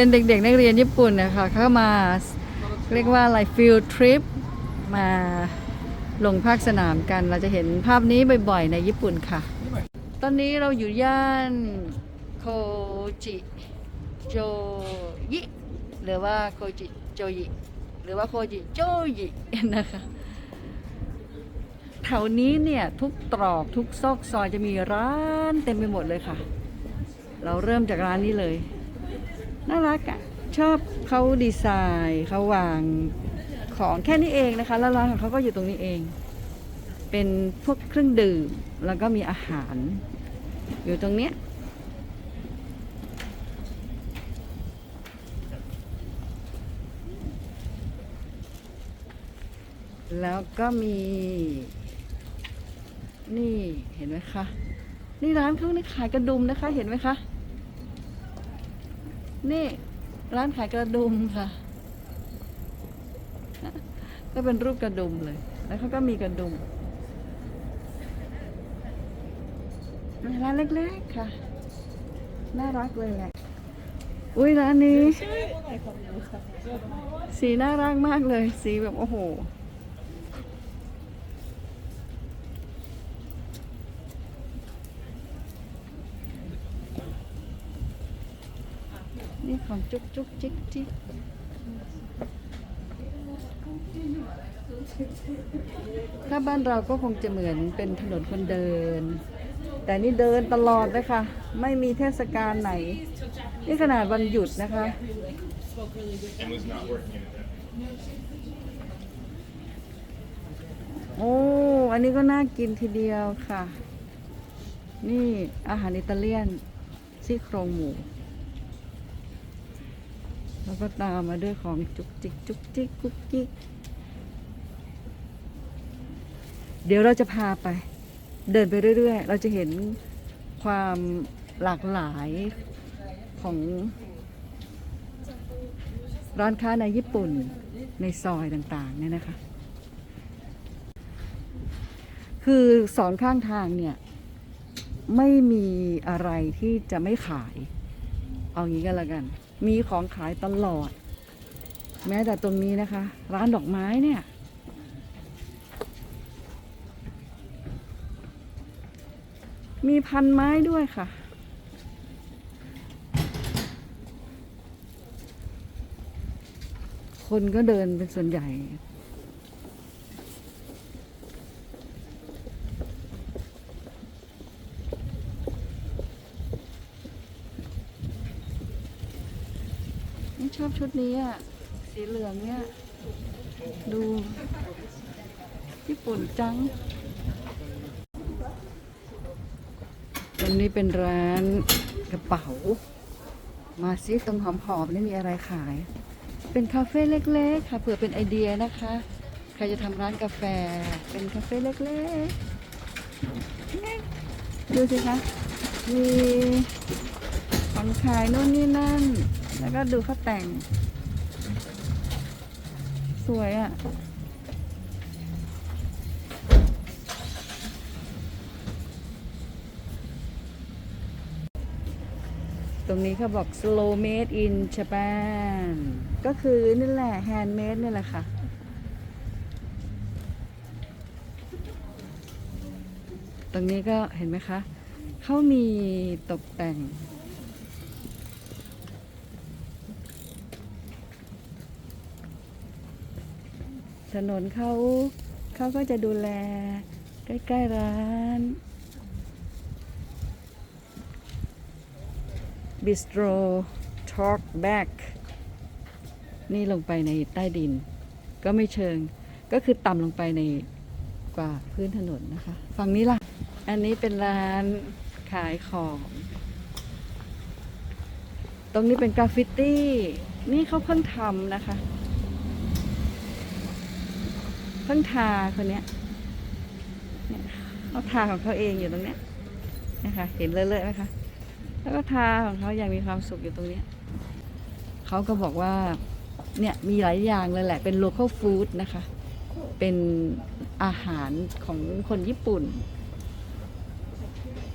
เป็นเด็กๆ นักเรียนญี่ปุ่นนะคะเข้ามาเรียกว่าอะไรฟิลทริปมาลงภาคสนามกัน เราจะเห็นภาพนี้บ่อยๆ ในญี่ปุ่นค่ะ ตอนนี้เราอยู่ย่านโคจิโจยิหรือว่าโคจิโจยิหรือว่าโคจิโจยินะคะแถวนี้เนี่ยทุกตรอกทุกซอกซอยจะมีร้านเต็มไปหมดเลยค่ะ เราเริ่มจากร้านนี้เลย น่ารักอะ่ะชอบเขาดีไซน์เขาวางของแค่นี้เองนะคะแล้วร้านของเขาก็อยู่ตรงนี้เอง เป็นพวกเครื่องดื่มแล้วก็มีอาหาร อยู่ตรงเนี้ยแล้วก็มี นี่เห็นไหมคะ นี่ร้านเขานี่ขายกระดุมนะคะ เห็นไหมคะ นี่ร้านขายกระดุมค่ะ ก็เป็นรูปกระดุมเลย แล้วเขาก็มีกระดุม ร้านเล็กๆค่ะ น่ารักเลยแหละอุ้ยร้านนี้ สีน่ารักมากเลย สีแบบโอ้โห นี่ของจุกจุกจิกจิกถ้าบ้านเราก็คงจะเหมือนเป็นถนนคนเดิน แต่นี่เดินตลอดเลยค่ะ ไม่มีเทศกาลไหน นี่ขนาดวันหยุดนะคะ โอ้ อันนี้ก็น่ากินทีเดียวค่ะ นี่อาหารอิตาเลียนซี่โครงหมู แล้วก็ตามมาด้วยของจุกจิกจุกจิกกุ๊กกิ๊กเดี๋ยวเราจะพาไป เดินไปเรื่อย ๆ เราจะเห็นความหลากหลายของร้านค้าในญี่ปุ่นในซอยต่างๆเนี่ยนะคะ คือสองข้างทางเนี่ย ไม่มีอะไรที่จะไม่ขาย เอางี้ก็แล้วกัน มีของขายตลอด แม้แต่ตรงนี้นะคะ ร้านดอกไม้เนี่ย มีพันไม้ด้วยค่ะ คนก็เดินเป็นส่วนใหญ่ อบชุดนี้อะ สีเหลืองเนี่ย ดูญี่ปุ่นจัง ตรงนี้เป็นร้านกระเป๋า มาซิตรงหอมๆนี่มีอะไรขาย เป็นคาเฟ่เล็กๆ ค่ะ เผื่อเป็นไอเดียนะคะ ใครจะทำร้านกาแฟ เป็นคาเฟ่เล็กๆ ดูสิคะ มีของขายนู่นนี่นั่น แล้วก็ดูเขาแต่ง สวยอะ่ะ ตรงนี้เขาบอก slow made in Japan ก็คือนี่แหละ handmade นี่แหละค่ะตรงนี้ก็เห็นไหมคะ เขามีตกแต่ง ถนนเขาเขาก็จะดูแลใกล้ ๆ ร้าน Bistro Talk Back นี่ลงไปในใต้ดิน ก็ไม่เชิง ก็คือต่ำลงไปในกว่าพื้นถนนนะคะ ฝั่งนี้ล่ะ อันนี้เป็นร้านขายของ ตรงนี้เป็นกราฟฟิตี้ นี่เขาเพิ่งทำนะคะ พิ่งทาคนเนี้ยเขาทาของเขาเองอยู่ตรงเนี้ยนะคะเห็นเลอะๆไหมคะ แล้วก็ทาของเขาอย่างมีความสุขอยู่ตรงเนี้ยเขาก็บอกว่าเนี่ยมีหลายอย่างเลยแหละเป็น local food นะคะ เป็นอาหารของคนญี่ปุ่น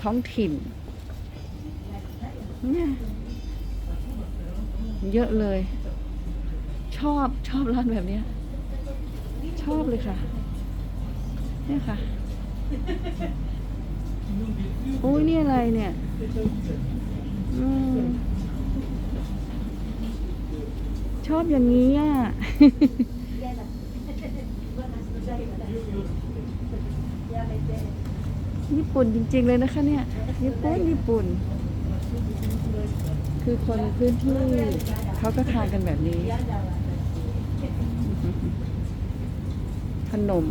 ท้องถิ่นเนี่ยเยอะเลย ชอบชอบร้านแบบเนี้ย ชอบเลยค่ะเนี่ยค่ะโอ้ยนี่อะไรเนี่ยอืมชอบอย่างนี้อะญี่ปุ่นจริง ๆ เลยนะคะเนี่ยญี่ปุ่นญี่ปุ่น คือคนพื้นที่เขาก็ทานกันแบบนี้ ขนม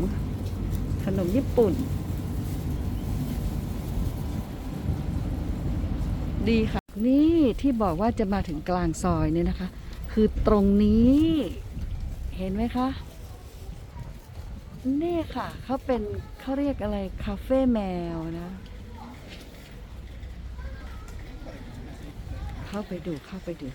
ขนมญี่ปุ่น ดีค่ะ นี่ที่บอกว่าจะมาถึงกลางซอยเนี่ยนะคะ คือตรงนี้ เห็นไหมคะ นี่ค่ะ เขาเป็นเขาเรียกอะไร คาเฟ่แมวนะ เข้าไปดูเข้าไปดู